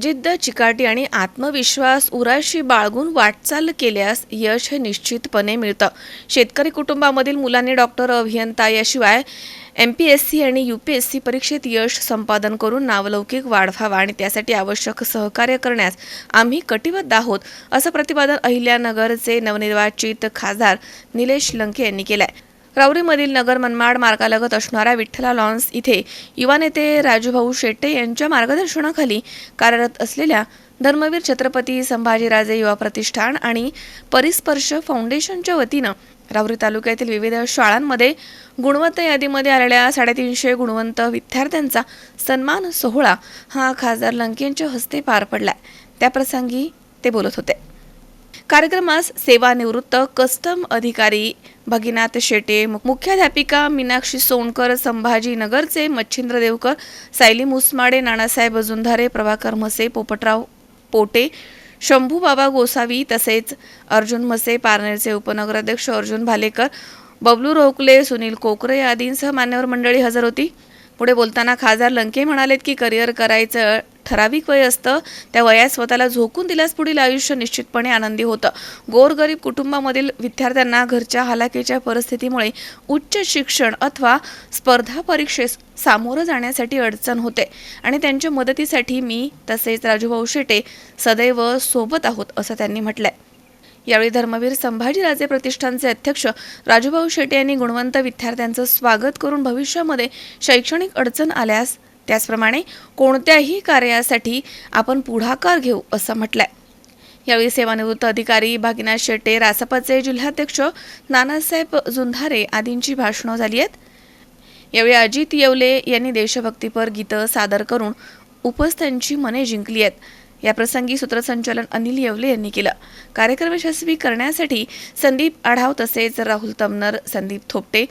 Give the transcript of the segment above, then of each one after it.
जिद्द चिकाटी आणि आत्मविश्वास उराशी बाळगून वाटचाल केल्यास यश हे निश्चितपणे मिळतं. शेतकरी कुटुंबामधील मुलांनी डॉक्टर अभियंता याशिवाय एम पी एस सी आणि यू पी एस सी परीक्षेत यश संपादन करून नावलौकिक वाढवावा आणि त्यासाठी आवश्यक सहकार्य करण्यास आम्ही कटिबद्ध आहोत असं प्रतिपादन अहिल्यानगरचे नवनिर्वाचित खासदार निलेश लंके यांनी केलं आहे राऊरीमधील नगर मनमाड मार्गालगत असणाऱ्या विठ्ठला लॉन्स इथे युवा नेते राजूभाऊ शेट्टे यांच्या मार्गदर्शनाखाली कार्यरत असलेल्या धर्मवीर छत्रपती संभाजीराजे युवा प्रतिष्ठान आणि परिस्पर्श फाउंडेशनच्या वतीनं राऊरी तालुक्यातील विविध शाळांमध्ये गुणवत्ता यादीमध्ये आलेल्या साडेतीनशे गुणवंत विद्यार्थ्यांचा सन्मान सोहळा हा खासदार लंकेंच्या हस्ते पार पडला त्याप्रसंगी ते बोलत होते. कार्यक्रमास सेवानिवृत्त कस्टम अधिकारी भगिनाथ शेटे मुख्याध्यापिका मीनाक्षी सोनकर संभाजी नगरचे मच्छिंद्र देवकर सायली मुसमाडे नानासाहेब अजुंधारे प्रभाकर म्हसे पोपटराव पोटे शंभू बाबा गोसावी तसेच अर्जुन म्हसे पारनेरचे उपनगराध्यक्ष अर्जुन भालेकर बबलू रोकले सुनील कोकरे आदींसह मान्यवर मंडळी हजर होती. पुढे बोलताना खासदार लंके म्हणालेत की करिअर करायचं ठराविक वय असतं त्या वयात स्वतःला झोकून दिल्यास पुढील आयुष्य निश्चितपणे आनंदी होतं. गोरगरीब कुटुंबामधील विद्यार्थ्यांना घरच्या हालाकीच्या परिस्थितीमुळे उच्च शिक्षण अथवा स्पर्धा परीक्षेस सामोरं जाण्यासाठी अडचण होते. आणि त्यांच्या मदतीसाठी मी तसेच राजूभाऊ शेटे सदैव सोबत आहोत असं त्यांनी म्हटलंय. यावेळी धर्मवीर संभाजीराजे प्रतिष्ठानचे अध्यक्ष राजूभाऊ शेटे यांनी गुणवंत विद्यार्थ्यांचं स्वागत करून भविष्यामध्ये शैक्षणिक अडचण आल्यास त्याचप्रमाणे कोणत्याही कार्यासाठी आपण पुढाकार घेऊ असं म्हटलंय. यावेळी सेवानिवृत्त अधिकारी भागीनाथ शेट्टे रासपाचे जिल्हाध्यक्ष नानासाहेब जुंधारे आदींची भाषणं झाली आहेत. यावेळी अजित येवले यांनी देशभक्तीपर गीतं सादर करून उपस्थांची मने जिंकली आहेत. या प्रसंगी सूत्रसंचालन अनिल येवले यांनी केलं. कार्यक्रम यशस्वी करण्यासाठी संदीप आढाव तसेच राहुल तमनर संदीप थोपटे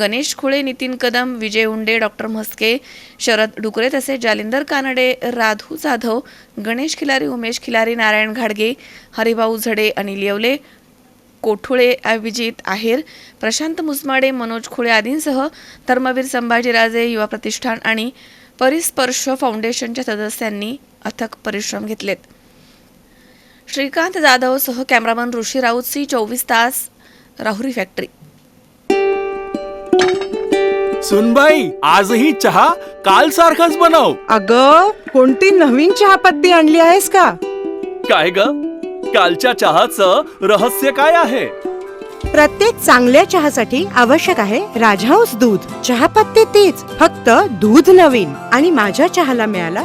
गणेश खुळे नितीन कदम विजय उंडे डॉक्टर म्हस्के शरद डुकरे तसेच जालिंदर कानडे राधू जाधव गणेश खिलारी उमेश खिलारी नारायण घाडगे हरिभाऊ झडे अनिल येवले कोठुळे अभिजित आहेर प्रशांत मुसमाडे मनोज खुळे आदींसह धर्मवीर संभाजीराजे युवा प्रतिष्ठान आणि परिस्पर्श फाउंडेशनच्या सदस्यांनी अथक परिश्रम घेतलेत. श्रीकांत जाधव सह कॅमेरामन ऋषी राऊत सी चोवीस तास राहुरी फॅक्टरी. सुनबाई आजही चहा काल सारखाच बनव. अग कोणती नवीन चहापत्ती आणली आहेस का? काय ग? कालच्या चहाचं रहस्य काय आहे? प्रत्येक चांगल्या चहासाठी आवश्यक आहे राजहंस दूध. चहापत्ती तीच फक्त दूध नवीन. आणि माझ्या चहाला मिळाला